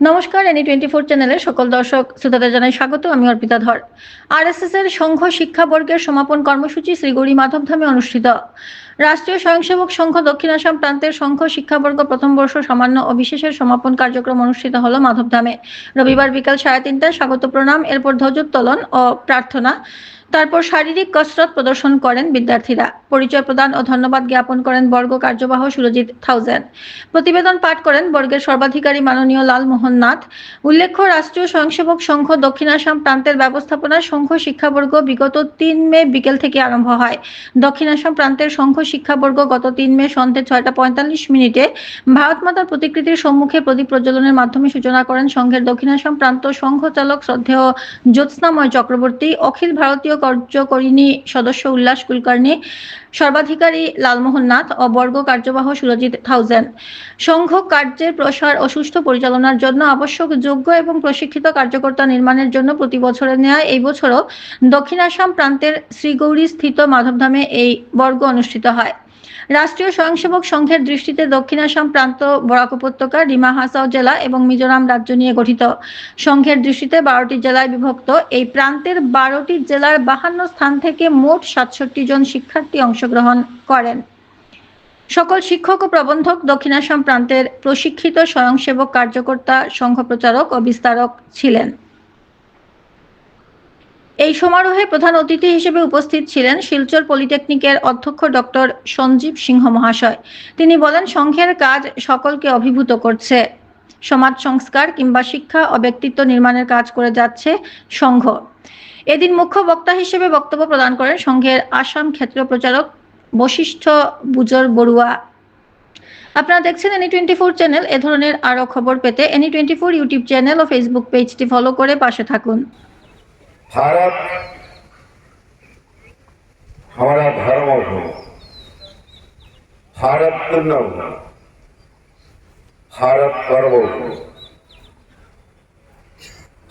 নমস্কার any twenty four চ্যানেলে সকল দর্শক শ্রোতাদের জানাই স্বাগত, আমি অর্পিতা ধর। আরএসএস এর সংঘ শিক্ষা বর্গের সমাপন কর্মসূচি শ্রীগৌরী মাধবধামে অনুষ্ঠিত। রাষ্ট্রীয় স্বয়ংসেবক সংঘ দক্ষিণ আসাম প্রান্তের সংঘ শিক্ষাবর্গ প্রথম বর্ষ সামান্য ও বিশেষের সমাপন কার্যক্রম অনুষ্ঠিত হলো মাধবধামে। রবিবার বিকাল সাড়ে তিনটায় স্বাগত প্রণাম, এরপর ধ্বজোত্তোলন ও প্রার্থনা। তারপর শারীরিক কসরত প্রদর্শন করেন বিদ্যার্থীরা। পরিচয় প্রদান ও ধন্যবাদ জ্ঞাপন করেন বর্গ কার্যবাহ সুরজিৎ থাউজেন্ড। প্রতিবেদন পাঠ করেন বর্গের সর্বাধিকারী মাননীয় লালমোহন নাথ। উল্লেখ্য, রাষ্ট্রীয় স্বয়ংসেবক সংঘ দক্ষিণ আসাম প্রান্তের ব্যবস্থাপনায় সংঘ শিক্ষাবর্গ বিগত তিন মে বিকেল থেকে আরম্ভ হয়। দক্ষিণ আসাম প্রান্তের সংঘ শিক্ষাবর্গ গত তিন মে সন্ধ্যে ছয়টা পঁয়তাল্লিশ মিনিটে ভারত মাতার প্রতিকৃতির সম্মুখে প্রদীপ প্রজ্বলনের মাধ্যমে সূচনা করেন সংঘের দক্ষিণ আসাম প্রান্ত সংঘ চালক শ্রদ্ধেয় জ্যোৎস্নাময় চক্রবর্তী, অখিল ভারতীয় কার্যকরিণী সদস্য উল্লাস কুলকার্নি সর্বাধিকারী লালমোহন নাথ ও বর্গ কার্যবাহ সুরজিৎ থাউজেন্ড। সংঘ কার্যের প্রসার ও সুষ্ঠু পরিচালনার জন্য আবশ্যক যোগ্য এবং প্রশিক্ষিত কার্যকর্তা নির্মাণের জন্য প্রতি বছরের নেয়া এই বছরও দক্ষিণ আসাম প্রান্তের শ্রীগৌরী স্থিত মাধবধামে এই বর্গ অনুষ্ঠিত হয়। রাষ্ট্রীয় স্বয়ংসেবক সংঘের দৃষ্টিতে দক্ষিণ আসাম প্রান্ত বরাক উপত্যকা, ডিমা, হাসাও জেলা এবং মিজোরাম রাজ্য নিয়ে গঠিত। সংঘের দৃষ্টিতে বারোটি জেলায় বিভক্ত। এই প্রান্তের বারোটি জেলার বাহান্ন স্থান থেকে মোট সাতষট্টি জন শিক্ষার্থী অংশগ্রহণ করেন। সকল শিক্ষক ও প্রবন্ধক দক্ষিণ আসাম প্রান্তের প্রশিক্ষিত স্বয়ংসেবক কার্যকর্তা, সংঘ প্রচারক ও বিস্তারক ছিলেন। এই সমারোহে প্রধান অতিথি হিসেবে উপস্থিত ছিলেন শিলচর পলিটেকনিকের অধ্যক্ষ ডক্টর সঞ্জীব সিংহ মহাশয়। তিনি বলেন, সংঘের কাজ সকলকে অভিভূত করছে। সমাজ সংস্কার কিংবা শিক্ষা ও ব্যক্তিত্ব নির্মাণের কাজ করে যাচ্ছে সংঘ। এদিন মুখ্য বক্তা হিসেবে বক্তব্য প্রদান করেন সংঘের আসাম ক্ষেত্র প্রচারক বশিষ্ঠ বুজর বড়ুয়া। আপনারা দেখছেন এনি টোয়েন্টি ফোর চ্যানেল। এ ধরনের আরও খবর পেতে any twenty four YouTube channel ও ফেসবুক পেজটি ফলো করে পাশে থাকুন। भारत हमारा धर्म हो, भारत पुण्य हो, भारत पर्व हो।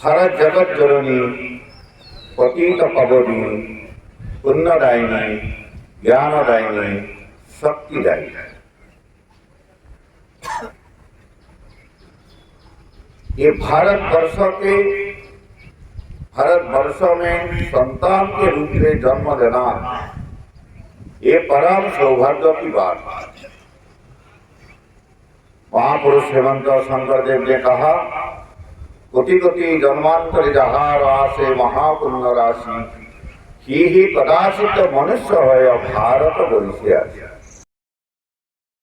भारत जगत जननी पतित पवनी पुण्यदायिनी, ज्ञानदायिनी, शक्तिदायिनी। ये भारत वर्ष के भारतवर्ष में संतान के रूप में जन्म लेना, ये परम सौभाग्य की बात महापुरुष हेमंत शंकरदेव ने कहा कोटि कोटि जन्मांतर जहाँ राशे महापुण्य राशि, ही ही प्रकाशित मनुष्य है भारत भविष्य